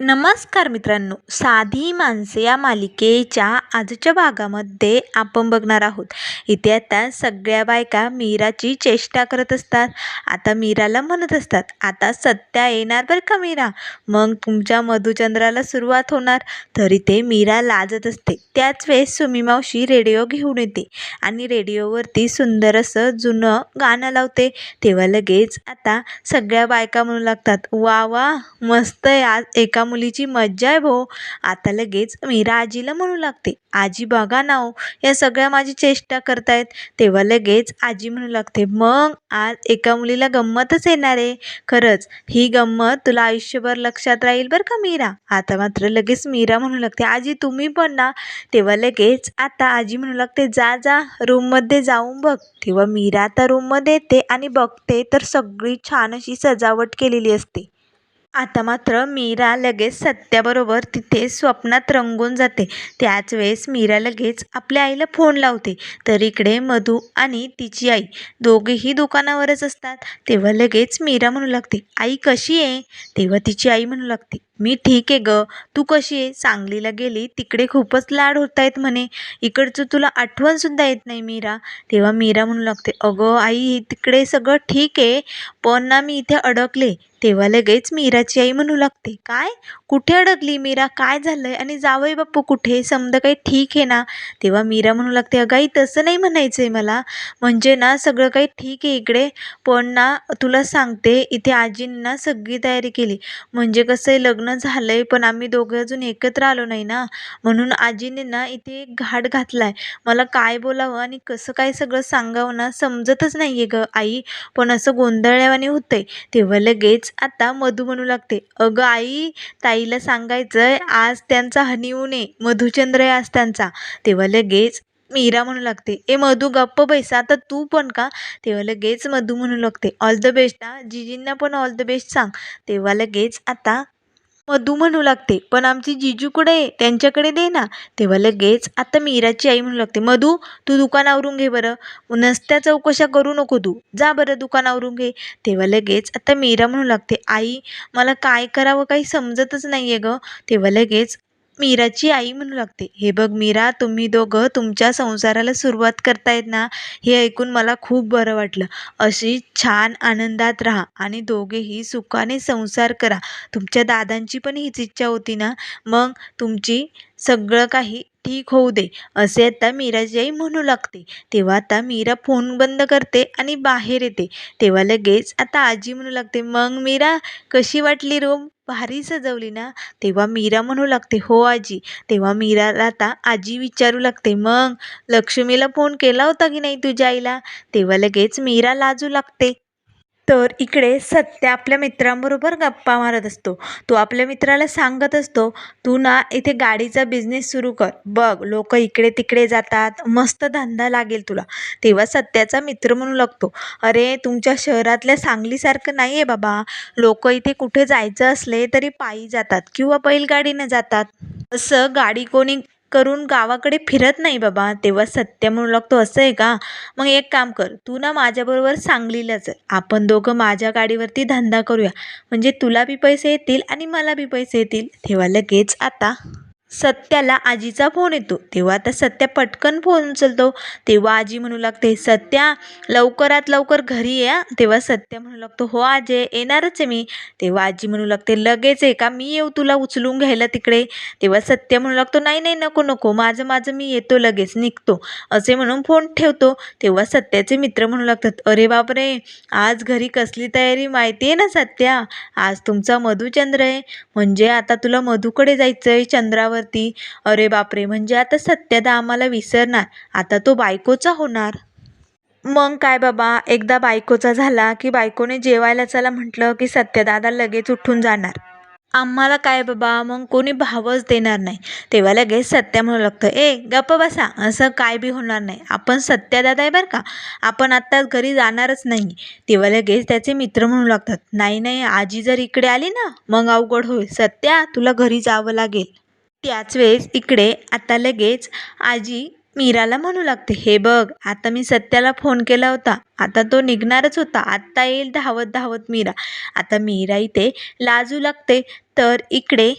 नमस्कार मित्रांनो साधी माणसे या मालिकेच्या आजच्या भागामध्ये आपण बघणार आहोत. इथे आता सगळ्या बायका मीराची चेष्टा करत असतात. आता मीराला म्हणत असतात आता सत्या येणार बरं का मीरा? मग तुमच्या मधुचंद्राला सुरुवात होणार. तरी ते मीरा लाजत असते. त्याच वेळेस सुमी मावशी रेडिओ घेऊन येते आणि रेडिओवरती सुंदर असं जुनं गाणं लावते. तेव्हा लगेच आता सगळ्या बायका म्हणू लागतात वा वा मस्त आहे आज एका मुलीची मज्जा आहे भो आता लगेच मीरा आजीला म्हणू लागते. आजी बघा ना हो या सगळ्या माझी चेष्टा करतायत. तेव्हा लगेच आजी म्हणू लागते मग आज एका मुलीला गंमतच येणार आहे. खरंच ही गंमत तुला आयुष्यभर लक्षात राहील बरं का मीरा? आता मात्र लगेच मीरा म्हणू लागते आजी तुम्ही पण ना. तेव्हा लगेच आता आजी म्हणू लागते जा जा रूममध्ये जाऊन बघ. तेव्हा मीरा आता रूममध्ये येते आणि बघते तर सगळी छान अशी सजावट केलेली असते. आता मात्र मीरा लगेच सत्याबरोबर तिथे स्वप्नात रंगून जाते. त्याच वेळेस मीरा लगेच आपल्या आईला फोन लावते. तर इकडे मधू आणि तिची आई दोघेही दुकानावरच असतात. तेव्हा लगेच मीरा म्हणू लागते आई कशी आहे? तेव्हा तिची आई म्हणू लागते मी ठीक आहे ग. तू कशी आहे? सांगलीला गेली तिकडे खूपच लाड होत आहेत म्हणे. इकडचं तुला आठवणसुद्धा येत नाही मीरा. तेव्हा मीरा म्हणू लागते अगं आई तिकडे सगळं ठीक आहे पण ना मी इथे अडकले. तेव्हा लगेच मीराची आई म्हणू लागते काय? कुठे अडकली मीरा? काय झालंय? आणि जावई बाप्पू कुठे समजा काही ठीक आहे ना? तेव्हा मीरा म्हणू लागते अगं आई तसं नाही म्हणायचं आहे मला. म्हणजे ना सगळं काही ठीक आहे इकडे पण ना तुला सांगते इथे आजींना सगळी तयारी केली. म्हणजे कसं आहे लग्न झालं आहे पण आम्ही दोघं अजून एकत्र आलो नाही ना. म्हणून आजीने ना इथे एक घाट घातला आहे मला काय बोलावं आणि कसं काय सगळं सांगावं ना समजतच नाही आहे गं आई. पण असं गोंधळल्यावाने आहे तेव्हा लगेच आता मधू म्हणू लागते अगं आई ताईला सांगायचं आहे आज त्यांचा हनीमून आहे. मधुचंद्र आहे आज त्यांचा. तेव्हा लगेच मीरा म्हणू लागते ए मधू गप्प बैसा आता तू पण का? तेव्हा लगेच मधू म्हणू लागते ऑल द बेस्ट हा. जिजींना पण ऑल द बेस्ट सांग. तेव्हा लगेच आता मधू म्हणू लागते पण आमची जिजू कुठे आहे? त्यांच्याकडे दे ना. तेव्हा लगेच आता मीराची आई म्हणू लागते मधू तू दुकानावरून घे बरं. नसत्या चौकशा करू नको तू. जा बरं दुकानावरून घे. तेव्हा लगेच आता मीरा म्हणू लागते आई मला काय करावं काही समजतच नाही आहे गं. तेव्हा लगेच मीराची आई म्हणू लागते हे बघ मीरा तुम्ही दोघं तुमच्या संसाराला सुरुवात करतायत ना हे ऐकून मला खूप बरं वाटलं. अशी छान आनंदात राहा आणि दोघेही सुखाने संसार करा. तुमच्या दादांची पण हीच इच्छा होती ना. मग तुमची सगळं काही ठीक होऊ दे. असे आता मीराची आई म्हणू लागते. तेव्हा आता मीरा फोन बंद करते आणि बाहेर येते. तेव्हा लगेच आता आजी म्हणू लागते मग मीरा कशी वाटली रूम भारी सजवली ना. तेव्हा मीरा म्हणू लागते हो आजी. तेव्हा मीराला आता आजी विचारू लागते मग लक्ष्मीला फोन केला होता की नाही तुझ्या आईला? तेव्हा लगेच मीरा लाजू लागते. तर इकडे सत्य आपल्या मित्रांबरोबर गप्पा मारत असतो. तो आपल्या मित्राला सांगत असतो तू ना इथे गाडीचा बिझनेस सुरू कर. बघ लोक इकडे तिकडे जातात. मस्त धंदा लागेल तुला. तेव्हा सत्याचा मित्र म्हणू लागतो अरे तुमच्या शहरातल्या सांगलीसारखं नाही आहे बाबा. लोक इथे कुठे जायचं असले तरी पायी जातात किंवा बैलगाडीनं जातात. असं गाडी कोणी करून गावाकडे फिरत नाही बाबा. तेव्हा सत्य म्हणू लागतो असं आहे का? मग एक काम कर तू ना माझ्याबरोबर सांगलीला चल. आपण दोघं माझ्या गाडीवरती धंदा करूया. म्हणजे तुला बी पैसे येतील आणि मला बी पैसे येतील. तेव्हा लगेच आता. सत्याला आजीचा फोन येतो. तेव्हा आता सत्या पटकन फोन उचलतो. तेव्हा आजी म्हणू लागते सत्या लवकरात लवकर घरी या तेव्हा सत्या म्हणू लागतो हो आजे येणारच आहे मी. तेव्हा आजी म्हणू लागते लगेच आहे का? मी येऊ तुला उचलून घ्यायला तिकडे. तेव्हा सत्य म्हणू लागतो नाही नाही नको नको माझं माझं मी येतो लगेच निघतो. असे म्हणून फोन ठेवतो. तेव्हा सत्याचे मित्र म्हणू लागतात अरे बापरे आज घरी कसली तयारी माहिती आहे ना सत्या? आज तुमचा मधुचंद्र आहे. म्हणजे आता तुला मधूकडे जायचं आहे चंद्रावर त्याच्यावरती. अरे बापरे म्हणजे आता सत्यदा आम्हाला विसरणार. आता तो बायकोचा होणार. मग काय बाबा एकदा बायकोचा झाला की बायकोने जेवायला चला म्हटलं की सत्यदादा लगेच उठून जाणार. आम्हाला काय बाबा मग कोणी भावच देणार नाही. तेव्हा लगेच सत्या म्हणू लागतं ए गप्प बसा असं काय बी होणार नाही. आपण सत्यादादा आहे बरं का? आपण आत्ताच घरी जाणारच नाही. तेव्हा लगेच त्याचे मित्र म्हणू लागतात नाही नाही आजी जर इकडे आली ना मग अवघड होईल. सत्या तुला घरी जावं लागेल. त्याच वेळेस इकडे आता लगेच आजी मीराला म्हणू लागते हे बघ आता मी सत्याला फोन केला होता. आता तो निघणारच होता. आत्ता येईल धावत धावत मीरा. आता मीरा इथे लाजू लागते. तर इकडे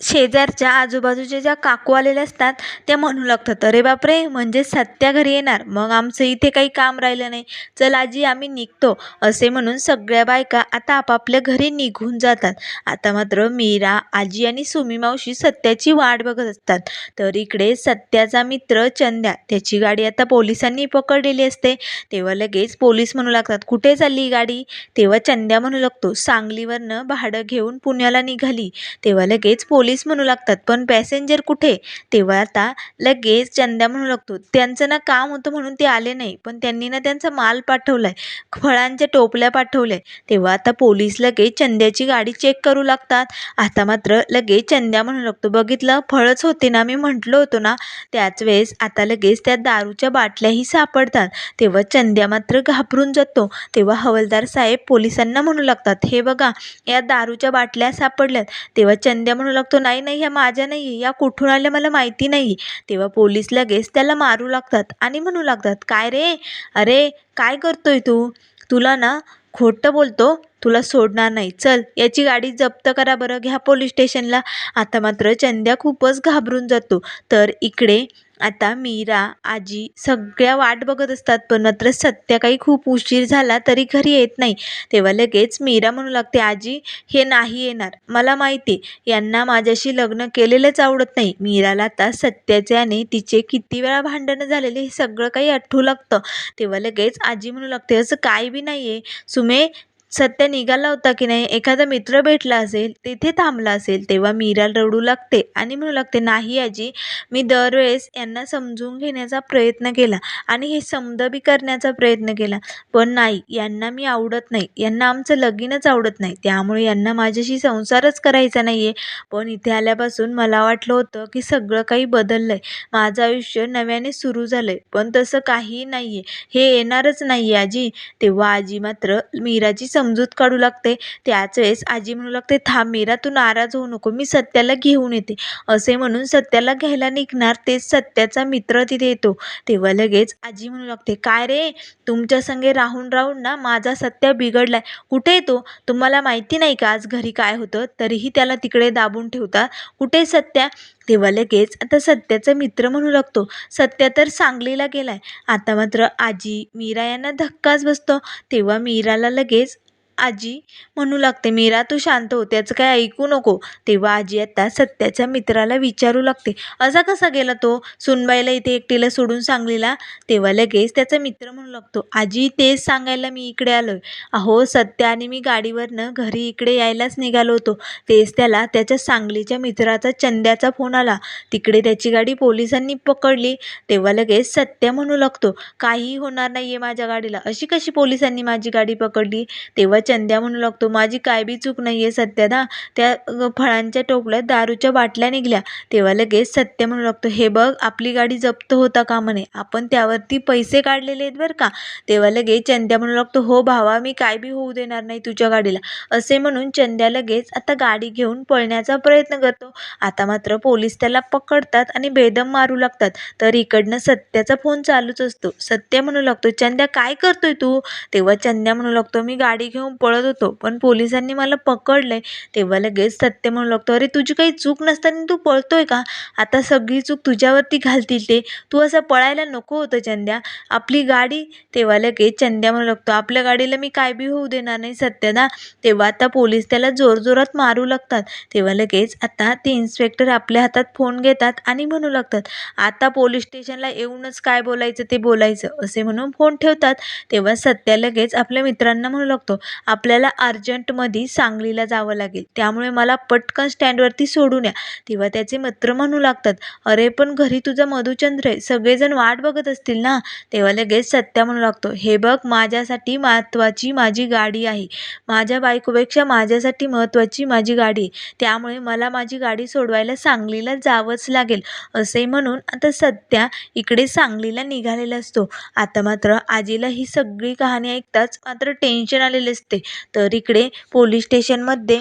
शेजारच्या आजूबाजूच्या ज्या काकू आलेल्या असतात त्या म्हणू लागतात अरे बापरे म्हणजे सत्या घरी येणार मग आमचं इथे काही काम राहिलं नाही चल आजी आम्ही निघतो असे म्हणून सगळ्या बायका आता आपापल्या घरी निघून जातात. आता मात्र मीरा आजी आणि सुमी मावशी सत्याची वाट बघत असतात. तर इकडे सत्याचा मित्र चंद्या त्याची गाडी आता पोलिसांनी पकडलेली असते. तेव्हा लगेच पोलीस म्हणू लागतात कुठे चालली ही गाडी? तेव्हा चंद्या म्हणू लागतो सांगलीवरनं भाडं घेऊन पुण्याला निघाली. तेव्हा लगेच पोलीस म्हणू लागतात. पण पॅसेंजर कुठे? तेव्हा आता लगेच चंद्या म्हणू लागतो. त्यांचं ना काम होतं म्हणून ते आले नाही. पण त्यांनी ना त्यांचा माल पाठवला आहे फळांच्या टोपल्या पाठवल्या तेव्हा आता पोलीस लगेच चंद्याची गाडी चेक करू लागतात. आता मात्र लगेच चंद्या म्हणू लागतो. बघितलं? फळच होते ना मी म्हटलं होतो ना. त्याच वेळेस आता लगेच त्या दारूच्या बाटल्याही सापडतात. तेव्हा चंद्या मात्र घाबरून जातो. तेव्हा हवलदार साहेब पोलिसांना म्हणू लागतात हे बघा या दारूच्या बाटल्या सापडल्यात. तेव्हा चंद्या म्हणू लागतो नाही नाही ह्या माझ्या नाही आहे या कुठून आल्या मला माहिती नाही. तेव्हा पोलीस लगेच त्याला मारू लागतात आणि म्हणू लागतात काय रे? अरे काय करतोय तू? तुला ना खोटं बोलतो तुला सोडणार नाही. चल याची गाडी जप्त करा बरं. घ्या पोलीस स्टेशनला. आता मात्र चंद्या खूपच घाबरून जातो. तर इकडे आता मीरा आजी सगळ्या वाट बघत असतात पण मात्र सत्या काही खूप उशीर झाला तरी घरी येत नाही. तेव्हा लगेच मीरा म्हणू लागते आजी हे नाही येणार. मला माहिती यांना माझ्याशी लग्न केलेलंच आवडत नाही. मीराला आता सत्याचे आणि तिचे किती वेळा भांडणं झालेले हे सगळं काही आठवू लागतं. तेव्हा लगेच आजी म्हणू लागते असं काय बी नाही आहे सुमे सत्या निघाला होता की नाही एखादा मित्र भेटला असेल तिथे थांबला असेल तेव्हा मीरा रडू लागते आणि म्हणू लागते नाही आजी मी दरवेळेस यांना समजून घेण्याचा प्रयत्न केला आणि हे समदबी करण्याचा प्रयत्न केला. पण नाही यांना मी आवडत नाही. यांना आमचं लगीनच आवडत नाही. त्यामुळे यांना माझ्याशी संसारच करायचा नाही आहे पण इथे आल्यापासून मला वाटलं होतं की सगळं काही बदललं आहे माझं आयुष्य नव्याने सुरू झालं आहे पण तसं काहीही नाही आहे हे येणारच नाही आहे आजी. तेव्हा आजी मात्र मीराची समजूत काढू लागते. त्याच वेळेस आजी म्हणू लागते थांब मीरा तू नाराज होऊ नको. मी सत्याला घेऊन येते. असे म्हणून सत्याला घ्यायला निघणार. तेच सत्याचा मित्र तिथे येतो. तेव्हा लगेच आजी म्हणू लागते काय रे? तुमच्या संगे राहून राहून ना माझा सत्या बिघडलाय. कुठे येतो तुम्हाला माहिती नाही का आज घरी काय होतं? तरीही त्याला तिकडे दाबून ठेवता कुठे सत्या? तेव्हा लगेच आता सत्याचा मित्र म्हणू लागतो सत्या तर सांगलीला गेलाय. आता मात्र आजी मीरा यांना धक्काच बसतो. तेव्हा मीराला लगेच आजी म्हणू लागते मीरा तू शांत हो त्याचं काय ऐकू नको. तेव्हा आजी आता सत्याच्या मित्राला विचारू लागते असा कसा गेला तो? सुनबाईला इथे एकटीला सोडून सांगलीला? तेव्हा लगेच त्याचा मित्र म्हणू लागतो आजी तेच सांगायला मी इकडे आलोय. अहो सत्या आणि मी गाडीवरनं घरी इकडे यायलाच निघालो होतो तेच त्याला त्याच्या सांगलीच्या मित्राचा चंद्याचा फोन आला. तिकडे त्याची गाडी पोलिसांनी पकडली. तेव्हा लगेच सत्य म्हणू लागतो काही होणार नाही आहे माझ्या गाडीला अशी कशी पोलिसांनी माझी गाडी पकडली? तेव्हा चंद्या म्हणू लागतो. माझी काय बी चूक नाही आहे सत्यादा त्या फळांच्या टोपल्यात दारूच्या बाटल्या निघल्या. तेव्हा लगेच सत्य म्हणू लागतो हे बघ आपली गाडी जप्त होता का म्हणे? आपण त्यावरती पैसे काढलेले आहेत बरं का? तेव्हा लगेच चंद्या म्हणू लागतो हो भावा मी काय बी होऊ देणार नाही तुझ्या गाडीला. असे म्हणून चंद्या लगेच आता गाडी घेऊन पळण्याचा प्रयत्न करतो. आता मात्र पोलीस त्याला पकडतात आणि बेदम मारू लागतात. तर इकडनं सत्याचा फोन चालूच असतो. सत्य म्हणू लागतो चंद्या काय करतोय तू? तेव्हा चंद्या म्हणू लागतो मी गाडी घेऊन पळत होतो. पण पोलिसांनी मला पकडलंय. तेव्हा लगेच सत्य म्हणू लागतो अरे तुझी काही चूक नसताना तू पळतो आहे का? आता सगळी चूक तुझ्यावरती घालतील ते. तू असं पळायला नको होतं चंद्या. आपली गाडी तेव्हा लगेच चंद्या म्हणू लागतो आपल्या गाडीला मी काय बी होऊ देणार नाही सत्यदा तेव्हा आता पोलीस त्याला जोरजोरात मारू लागतात. तेव्हा लगेच आता ते इन्स्पेक्टर आपल्या हातात फोन घेतात आणि म्हणू लागतात आता पोलीस स्टेशनला येऊनच काय बोलायचं ते बोलायचं असे म्हणून फोन ठेवतात. तेव्हा सत्या लगेच आपल्या मित्रांना म्हणू लागतो आपल्याला अर्जंटमध्ये सांगलीला जावं लागेल. त्यामुळे मला पटकन स्टँडवरती सोडून या. तेव्हा त्याचे मित्र म्हणू लागतात अरे पण घरी तुझा मधुचंद्र आहे. सगळेजण वाट बघत असतील ना? तेव्हा लगेच सत्या म्हणू लागतो हे बघ माझ्यासाठी महत्त्वाची माझी गाडी आहे. माझ्या बायकोपेक्षा माझ्यासाठी महत्त्वाची माझी गाडी आहे. त्यामुळे मला माझी गाडी सोडवायला सांगलीला जावंच लागेल. असे म्हणून आता सत्या इकडे सांगलीला निघालेला असतो. आता मात्र आजीला ही सगळी कहाणी ऐकताच मात्र टेन्शन आलेले असते. तर इकडे पोलीस स्टेशनमध्ये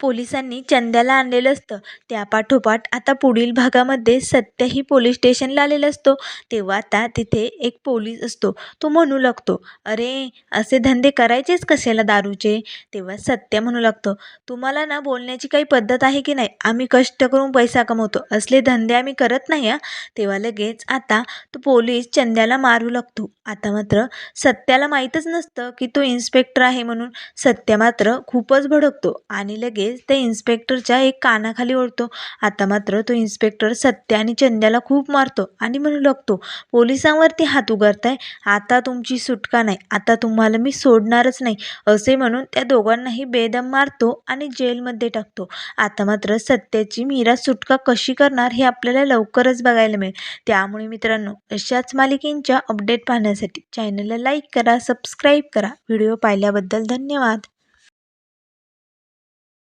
पोलिसांनी चंद्याला आणलेलं असतं. त्यापाठोपाठ आता पुढील भागामध्ये सत्यही पोलीस स्टेशनला आलेला असतो. तेव्हा आता तिथे एक पोलीस असतो. तो म्हणू लागतो अरे असे धंदे करायचेच कशाला दारूचे? तेव्हा सत्य म्हणू लागतो तुम्हाला ना बोलण्याची काही पद्धत आहे की नाही? आम्ही कष्ट करून पैसा कमवतो. असले धंदे आम्ही करत नाही तेव्हा लगेच आता तो पोलीस चंद्याला मारू लागतो. आता मात्र सत्याला माहीतच नसतं की तो इन्स्पेक्टर आहे म्हणून सत्य मात्र खूपच भडकतो आणि लगेच लगेच त्या इन्स्पेक्टरच्या एक कानाखाली ओढतो. आता मात्र तो इन्स्पेक्टर सत्य आणि चंद्याला खूप मारतो आणि म्हणू लागतो पोलिसांवरती हात उगारताय? आता तुमची सुटका नाही? आता तुम्हाला मी सोडणारच नाही. असे म्हणून त्या दोघांनाही बेदम मारतो आणि जेलमध्ये टाकतो. आता मात्र सत्याची मीरा सुटका कशी करणार हे आपल्याला लवकरच बघायला मिळेल. त्यामुळे मित्रांनो अशाच मालिकेंच्या अपडेट पाहण्यासाठी चॅनलला लाईक करा सबस्क्राईब करा. व्हिडिओ पाहिल्याबद्दल धन्यवाद.